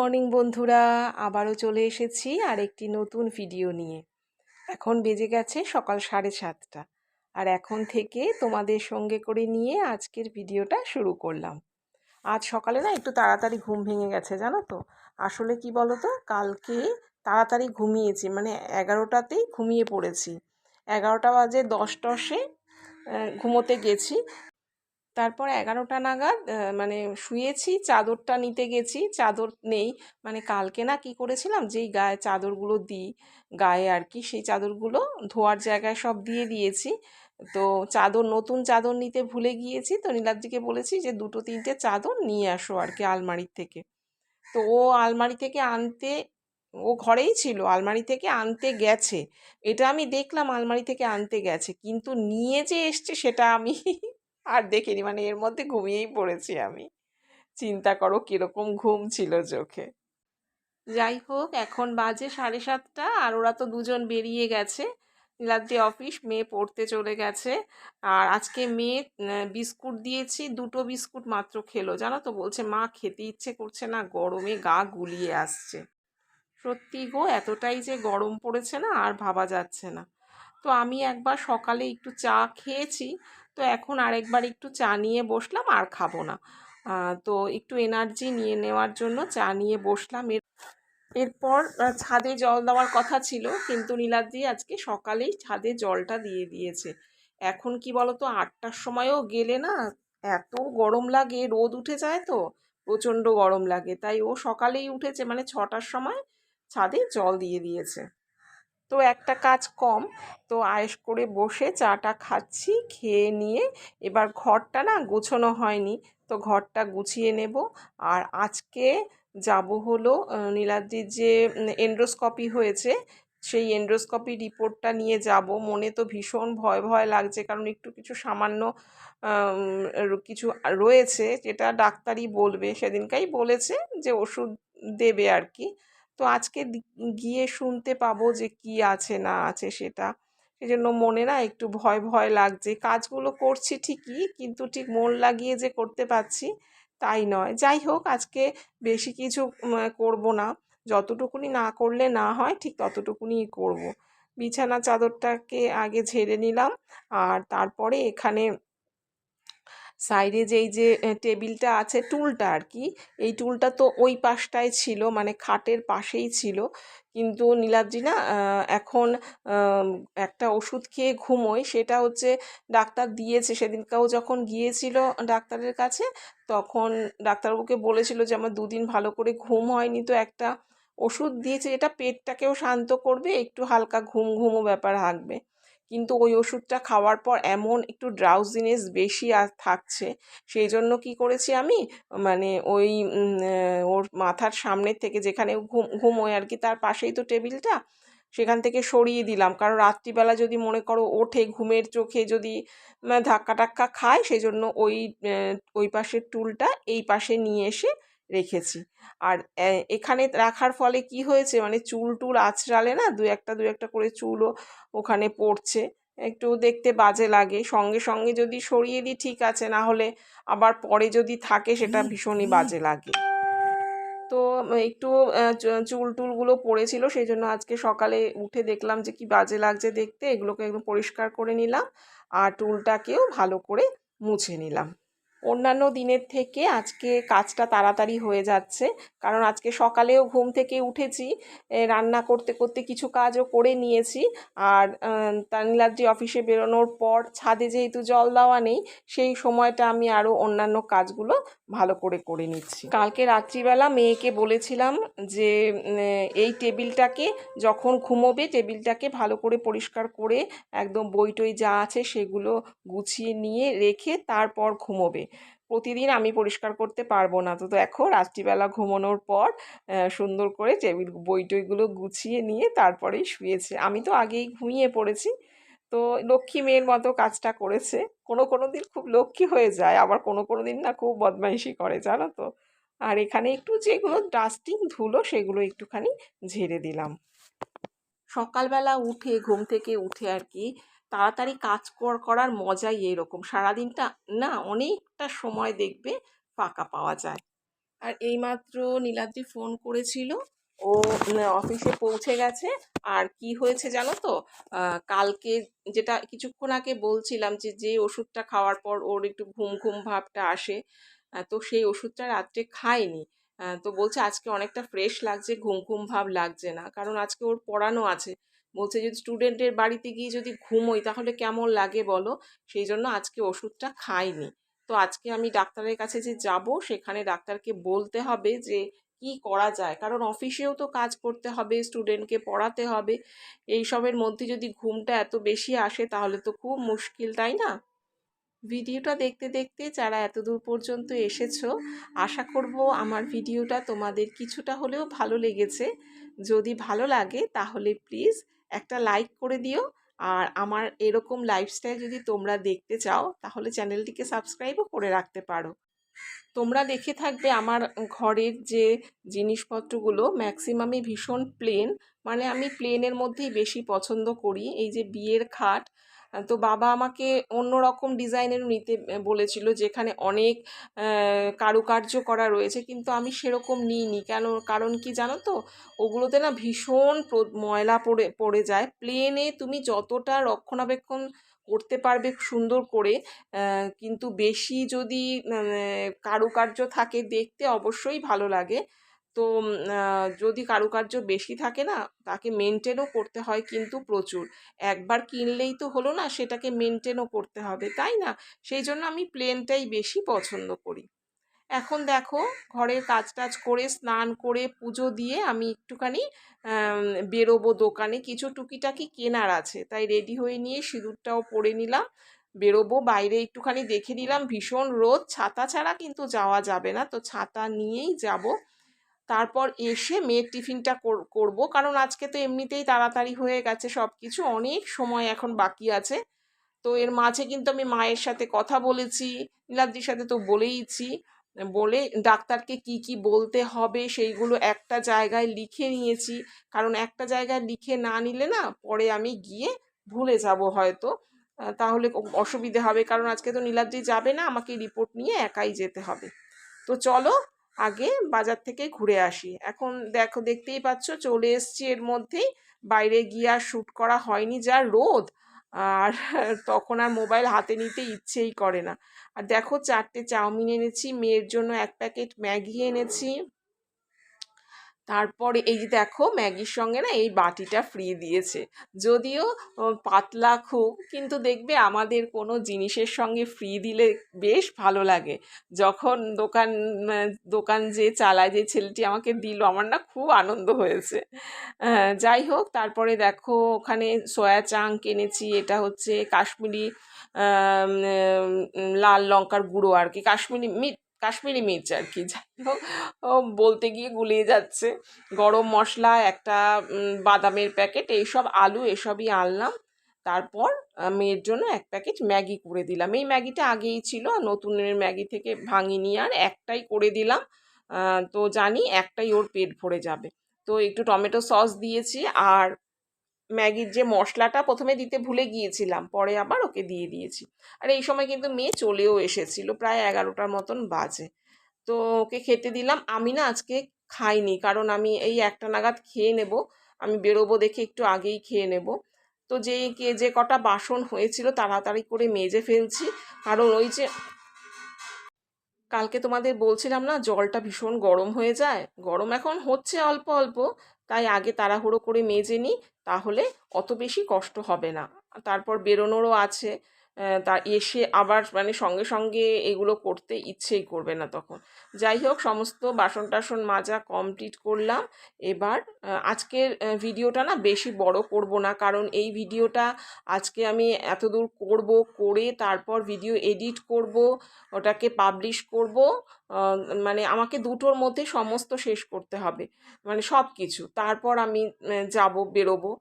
Morning, বন্ধুরা। আবারও চলে এসেছি আর একটি নতুন ভিডিও নিয়ে। এখন বেজে গেছে সকাল সাড়ে সাতটা। আর এখন থেকে তোমাদের সঙ্গে করে নিয়ে আজকের ভিডিওটা শুরু করলাম। আজ সকালে না একটু তাড়াতাড়ি ঘুম ভেঙে গেছে, জানো তো। আসলে কি বলো তো কালকে তাড়াতাড়ি ঘুমিয়েছি। মানে এগারোটাতেই ঘুমিয়ে পড়েছি। এগারোটা বাজে দশ দশে ঘুমোতে গেছি। তারপর এগারোটা নাগাদ মানে শুয়েছি, চাদরটা নিতে গেছি, চাদর নেই। মানে কালকে না কি করেছিলাম, যেই গায়ে চাদরগুলো দিই, গায়ে আর কি, সেই চাদরগুলো ধোয়ার জায়গায় সব দিয়ে দিয়েছি। তো চাদর, নতুন চাদর নিতে ভুলে গিয়েছি। তো নীলাদ্রিকে বলেছি যে, দুটো, তিনটে চাদর নিয়ে আসো আর কি আলমারির থেকে। তো ও আলমারি থেকে আনতে, ও ঘরেই ছিল, আলমারি থেকে আনতে গেছে। এটা আমি দেখলাম আলমারি থেকে আনতে গেছে। কিন্তু নিয়ে যে এসছে, সেটা আমি আর দেখিনি। মানে এর মধ্যে ঘুমিয়েই পড়েছি আমি। চিন্তা করো কীরকম ঘুম ছিল চোখে। যাই হোক, এখন বাজে সাড়ে সাতটা আর ওরা তো দুজন বেরিয়ে গেছে। নীলাদ্রি অফিস, মেয়ে পড়তে চলে গেছে। আর আজকে মেয়ে বিস্কুট দিয়েছি, দুটো বিস্কুট মাত্র খেলো। জানো তো, বলছে, মা, খেতে ইচ্ছে করছে না, গরমে গা গুলিয়ে আসছে। সত্যি গো, এতটাই যে গরম পড়েছে না, আর ভাবা যাচ্ছে না। তো আমি একবার সকালে একটু চা খেয়েছি। তো এখন আরেকবার একটু চা নিয়ে বসলাম, আর খাব না। তো একটু এনার্জি নিয়ে নেওয়ার জন্য চা নিয়ে বসলাম। এর, এরপর ছাদে জল দেওয়ার কথা ছিল, কিন্তু নীলাদ্রি আজকে সকালেই ছাদে জলটা দিয়ে দিয়েছে। এখন কি বলতো, আটটার সময়ও গেলে না এত গরম লাগে, রোদ উঠে যায় তো, প্রচণ্ড গরম লাগে। তাই ও সকালেই উঠেছে মানে ছটার সময় ছাদে জল দিয়ে দিয়েছে। তো একটা কাজ কম। তো আয়েস করে বসে চাটা খাচ্ছি, খেয়ে নিয়ে এবার ঘরটা না গোছানো হয়নি। তো ঘরটা গুছিয়ে নেব। আর আজকে যাব হলো নীলাদ্রির যে এন্ড্রোস্কপি হয়েছে, সেই এন্ড্রোস্কপি রিপোর্টটা নিয়ে যাব। মনে তো ভীষণ ভয় ভয় লাগছে, কারণ একটু কিছু সামান্য কিছু রয়েছে, যেটা ডাক্তারই বলবে। সেদিনকাই বলেছে যে ওষুধ দেবে আর কি। তো আজকে গিয়ে শুনতে পাবো যে কি আছে, না আছে সেটা। সেজন্য মনে না একটু ভয় ভয় লাগছে। কাজগুলো করছি ঠিকই, কিন্তু ঠিক মন লাগিয়ে যে করতে পারছি তাই নয়। যাই হোক, আজকে বেশি কিছু করব না। যতটুকুনি না করলে না হয়, ঠিক ততটুকুনি করব। বিছানা চাদরটাকে আগে ঝেড়ে নিলাম, আর তারপরে এখানে সাইডে যেই যে টেবিলটা আছে টুলটা আর কি এই টুলটা তো ওই পাশটায় ছিল মানে খাটের পাশেই ছিল। কিন্তু নীলাদ্রি না এখন একটা ওষুধ খেয়ে ঘুমোয়, সেটা হচ্ছে ডাক্তার দিয়েছে। সেদিনকাও যখন গিয়েছিল ডাক্তারের কাছে, তখন ডাক্তারবাবুকে বলেছিল যে, আমার দুদিন ভালো করে ঘুম হয়নি তো একটা ওষুধ দিয়েছে, এটা পেটটাকেও শান্ত করবে, একটু হালকা ঘুম ঘুমও ব্যাপার থাকবে কিন্তু ওই ওষুধটা খাওয়ার পর এমন একটু ড্রাউজিনেস বেশি আর থাকছে। সেই জন্য কি করেছি আমি? মানে ওই ওর মাথার সামনের থেকে যেখানে ঘুম, ঘুমোয় আর কি, তার পাশেই তো টেবিলটা, সেখান থেকে সরিয়ে দিলাম। কারণ রাত্রিবেলা যদি মনে করো ওঠে, ঘুমের চোখে যদি ধাক্কা টাক্কা খায়, সেই জন্য ওই ওই পাশের টুলটা এই পাশে নিয়ে এসে রেখেছি। আর এখানে রাখার ফলে কি হয়েছে? মানে চুল টুল আছড়ালে না দু একটা দু একটা করে চুলও ওখানে পড়ছে। একটু দেখতে বাজে লাগে। সঙ্গে সঙ্গে যদি সরিয়ে দিই ঠিক আছে না হলে আবার পরে যদি থাকে সেটা ভীষণই বাজে লাগে। তো একটু চুল টুলগুলো পড়েছিল সেই জন্য আজকে সকালে উঠে দেখলাম যে কি বাজে লাগছে দেখতে। এগুলোকে একদম পরিষ্কার করে নিলাম। আর টুলটাকেও ভালো করে মুছে নিলাম। অন্যান্য দিনের থেকে আজকে কাজটা তাড়াতাড়ি হয়ে যাচ্ছে। কারণ আজকে সকালেও ঘুম থেকে উঠেছি রান্না করতে করতে কিছু কাজও করে নিয়েছি। আর তানিলাদ্রি অফিসে বেরোনোর পর ছাদে যেহেতু জল দেওয়া নেই, সেই সময়টা আমি আরও অন্যান্য কাজগুলো ভালো করে করে নিচ্ছি। কালকে রাত্রিবেলা মেয়েকে বলেছিলাম যে এই টেবিলটাকে যখন ঘুমোবে টেবিলটাকে ভালো করে পরিষ্কার করে একদম বই টই যা আছে সেগুলো গুছিয়ে নিয়ে রেখে তারপর ঘুমোবে। প্রতিদিন আমি পরিষ্কার করতে পারব না। তো দেখো রাত্রিবেলা ঘুমানোর পর সুন্দর করে টেবিল, বই টইগুলো গুছিয়ে নিয়ে তারপরেই শুয়েছে। আমি তো আগেই ঘুমিয়ে পড়েছি। তো, লক্ষ্মী মেয়ের মতো কাজটা করেছে। কোনো কোনো দিন খুব লক্ষ্মী হয়ে যায়, আবার কোনো কোনো দিন না খুব বদমাইশি করে, জানো তো? আর এখানে একটু যেগুলো ডাস্টিং ধুলো, সেগুলো একটুখানি ঝেড়ে দিলাম। সকালবেলা উঠে, ঘুম থেকে উঠে আর কি তাড়াতাড়ি কাজ করার মজাই এরকম সারাদিনটা না অনেকটা সময় দেখবে ফাঁকা পাওয়া যায়। আর এইমাত্র নীলাদ্রি ফোন করেছিল, ও অফিসে পৌঁছে গেছে। আর কি হয়েছে জানো তো? কালকে যেটা কিছুক্ষণ আগে বলছিলাম যে যে ওষুধটা খাওয়ার পর ওর একটু ঘুম ঘুম ভাবটা আসে তো সেই ওষুধটা রাত্রে খায়নি। তো বলছে আজকে অনেকটা ফ্রেশ লাগছে, ঘুম ঘুম ভাব লাগছে না। কারণ আজকে ওর পড়ানো আছে। বলছে যদি স্টুডেন্টের বাড়িতে গিয়ে যদি ঘুমোই, তাহলে কেমন লাগে বলো? সেই জন্য আজকে ওষুধটা খাইনি। তো আজকে আমি ডাক্তারের কাছে যে যাব, সেখানে ডাক্তারকে বলতে হবে যে কি করা যায়। কারণ অফিসেও তো কাজ করতে হবে স্টুডেন্টকে পড়াতে হবে। এইসবের মধ্যে যদি ঘুমটা এত বেশি আসে, তাহলে তো খুব মুশকিল, তাই না? ভিডিওটা দেখতে দেখতে যারা এত দূর পর্যন্ত এসেছ, আশা করব আমার ভিডিওটা তোমাদের কিছুটা হলেও ভালো লেগেছে। যদি ভালো লাগে, তাহলে প্লিজ একটা লাইক করে দিও। আর আমার এরকম লাইফস্টাইল যদি তোমরা দেখতে চাও, তাহলে চ্যানেলটিকে সাবস্ক্রাইবও করে রাখতে পারো। তোমরা দেখে থাকবে আমার ঘরের যে জিনিসপত্রগুলো ম্যাক্সিমামই ভীষণ প্লেন মানে আমি প্লেনের মধ্যেই বেশি পছন্দ করি। এই যে বিয়ের খাট তো বাবা আমাকে অন্য রকম ডিজাইনেরও নিতে বলেছিল যেখানে অনেক কারুকার্য করা রয়েছে, কিন্তু আমি সেরকম নিইনি। কেন, কারণ কি জানো তো? ওগুলোতে না ভীষণ ময়লা পড়ে পড়ে যায়। প্লেনে তুমি যতটা রক্ষণাবেক্ষণ করতে পারবে সুন্দর করে কিন্তু বেশি যদি মানে কারুকার্য থাকে দেখতে অবশ্যই ভালো লাগে। তো যদি কারুকার্য বেশি থাকে না, তাকে মেনটেনও করতে হয় কিন্তু প্রচুর। একবার কিনলেই তো হলো না, সেটাকে মেনটেনও করতে হবে, তাই না? সেই জন্য আমি প্লেনটাই বেশি পছন্দ করি। এখন দেখো, ঘরের কাজ টাজ করে, স্নান করে, পুজো দিয়ে আমি একটুখানি বেরোবো দোকানে। কিছু টুকিটাকি কেনার আছে, তাই রেডি হয়ে নিয়ে সিঁদুরটাও পরে নিলাম। বেরোবো, বাইরে একটুখানি দেখে নিলাম, ভীষণ রোদ। ছাতা ছাড়া কিন্তু যাওয়া যাবে না, তো ছাতা নিয়েই যাব। তারপর এসে মেয়ের টিফিনটা কর- করব। কারণ আজকে তো এমনিতেই তাড়াতাড়ি হয়ে গেছে সব কিছু অনেক সময় এখন বাকি আছে। তো এর মাঝে কিন্তু আমি মায়ের সাথে কথা বলেছি, নীলাদ্রির সাথে তো বলেইছি। বলে ডাক্তারকে কি কি বলতে হবে সেইগুলো একটা জায়গায় লিখে নিয়েছি। কারণ একটা জায়গায় লিখে না নিলে না পরে আমি গিয়ে ভুলে যাব হয়তো। তাহলে অসুবিধে হবে। কারণ আজকে তো নীলাদ্রি যাবে না, আমাকে রিপোর্ট নিয়ে একাই যেতে হবে। তো চলো আগে বাজার থেকে ঘুরে আসি। এখন দেখো দেখতেই পাচ্ছ চলে এসছি এর মধ্যেই। বাইরে গিয়ে আর শ্যুট করা হয়নি যা রোদ। আর তখন আর মোবাইল হাতে নিতে ইচ্ছেই করে না। আর দেখো চারটে চাউমিন এনেছি, মেয়ের জন্য এক প্যাকেট ম্যাগি এনেছি। তারপরে এই যে দেখো ম্যাগির সঙ্গে না এই বাটিটা ফ্রি দিয়েছে। যদিও পাতলা খুব, কিন্তু দেখবে আমাদের কোনো জিনিসের সঙ্গে ফ্রি দিলে বেশ ভালো লাগে। যখন দোকান দোকান যে চালায়, যে ছেলেটি আমাকে দিল, আমার না খুব আনন্দ হয়েছে। যাই হোক, তারপরে দেখো ওখানে সয়া চাং এনেছি এটা হচ্ছে কাশ্মীরি লাল লঙ্কার গুঁড়ো আর কি, কাশ্মীরি মিট কাশ্মীরি মির্চ আর কি, যাই হোক বলতে গিয়ে গুলিয়ে যাচ্ছে। গরম মশলা, একটা বাদামের প্যাকেট এইসব আলু, এসবই আনলাম। তারপর মেয়ের জন্য এক প্যাকেট ম্যাগি করে দিলাম। এই ম্যাগিটা আগেই ছিল নতুনের ম্যাগি থেকে ভাঙিনি, আর একটাই করে দিলাম। তো জানি একটাই ওর পেট ভরে যাবে। তো একটু টমেটো সস দিয়েছি, আর ম্যাগির যে মশলাটা প্রথমে দিতে ভুলে গিয়েছিলাম, পরে আবার ওকে দিয়ে দিয়েছি। আর এই সময় কিন্তু মেয়ে চলেও এসেছিল, প্রায় এগারোটার মতন বাজে। তো ওকে খেতে দিলাম। আমি না আজকে খাইনি, কারণ আমি এই একটা নাগাদ খেয়ে নেব, আমি বেরোবো দেখে একটু আগেই খেয়ে নেব। তো যেই কে, যে কটা বাসন হয়েছিল তাড়াতাড়ি করে মেজে ফেলছি। কারণ ওই যে কালকে তোমাদের বলছিলাম না, জলটা ভীষণ গরম হয়ে যায়? গরম এখন হচ্ছে অল্প অল্প তাই আগে তাড়াহুড়ো করে মেজে নিই, তাহলে অত বেশি কষ্ট হবে না। তারপর বেরোনোরও আছে। তা এসে আবার মানে সঙ্গে সঙ্গে এগুলো করতে ইচ্ছেই করবে না তখন। যাই হোক, সমস্ত বাসন টাসন মাজা কমপ্লিট করলাম। এবার আজকের ভিডিওটা না বেশি বড় করব না, কারণ এই ভিডিওটা আজকে আমি এত দূর করব, করে তারপর ভিডিও এডিট করব, ওটাকে পাবলিশ করব মানে আমাকে দুটোর মধ্যে সমস্ত শেষ করতে হবে মানে সব কিছু তারপর আমি যাব, বেরোবো।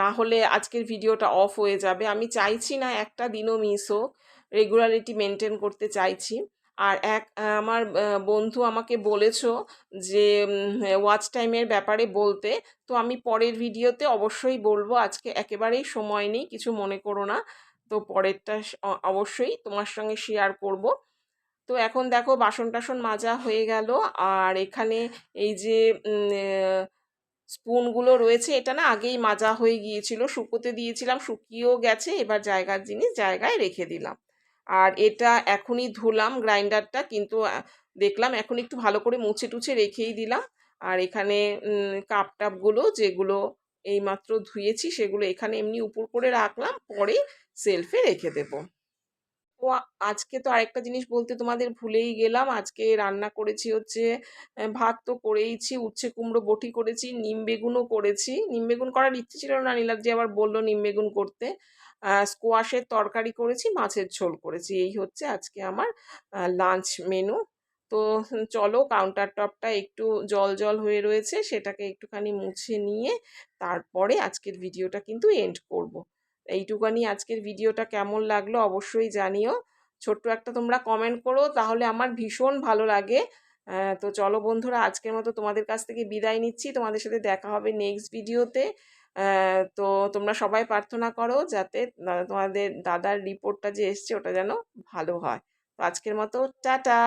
না হলে আজকের ভিডিওটা অফ হয়ে যাবে। আমি চাইছি না একটা দিনও মিস হোক রেগুলারিটি মেনটেন করতে চাইছি। আর এক, আমার বন্ধু আমাকে বলেছ যে ওয়াচ টাইমের ব্যাপারে বলতে। তো আমি পরের ভিডিওতে অবশ্যই বলব, আজকে একেবারেই সময় নেই, কিছু মনে করো না। তো পরেরটা অবশ্যই তোমার সঙ্গে শেয়ার করব। তো এখন দেখো বাসন টাসন মাজা হয়ে গেল। আর এখানে এই যে স্পুনগুলো রয়েছে, এটা না আগেই মাজা হয়ে গিয়েছিল। শুকোতে দিয়েছিলাম, শুকিয়েও গেছে, এবার জায়গার জিনিস জায়গায় রেখে দিলাম। আর এটা এখনই ধুলাম, গ্রাইন্ডারটা, কিন্তু দেখলাম এখন একটু ভালো করে মুছে টুছে রেখেই দিলাম। আর এখানে কাপ টাপগুলো যেগুলো এইমাত্র ধুয়েছি, সেগুলো এখানে এমনি উপর করে রাখলাম, পরে সেলফে রেখে দেবো। ও আজকে তো আরেকটা জিনিস বলতে তোমাদের ভুলেই গেলাম। আজকে রান্না করেছি হচ্ছে ভাত তো করেইছি, উচ্ছে কুমড়ো বটি করেছি, নিম বেগুনও করেছি। নিম বেগুন করার ইচ্ছে ছিল না নীলাদ্রি আবার বলল নিম বেগুন করতে। স্কোয়াশের তরকারি করেছি, মাছের ঝোল করেছি। এই হচ্ছে আজকে আমার লাঞ্চ মেনু। তো চলো কাউন্টার টপটা একটু জল জল হয়ে রয়েছে, সেটাকে একটুখানি মুছে নিয়ে তারপরে আজকের ভিডিওটা কিন্তু এন্ড করব। এইটুকানি আজকের ভিডিওটা কেমন লাগল অবশ্যই জানিও। ছোট্ট একটা তোমরা কমেন্ট করো, তাহলে আমার ভীষণ ভালো লাগে। তো চলো বন্ধুরা, আজকের মতো তোমাদের কাছ থেকে বিদায় নিচ্ছি। তোমাদের সাথে দেখা হবে নেক্সট ভিডিওতে। তো তোমরা সবাই প্রার্থনা করো যাতে তোমাদের দাদার রিপোর্টটা যে এসছে, ওটা যেন ভালো হয়। তো আজকের মতো, টাটা!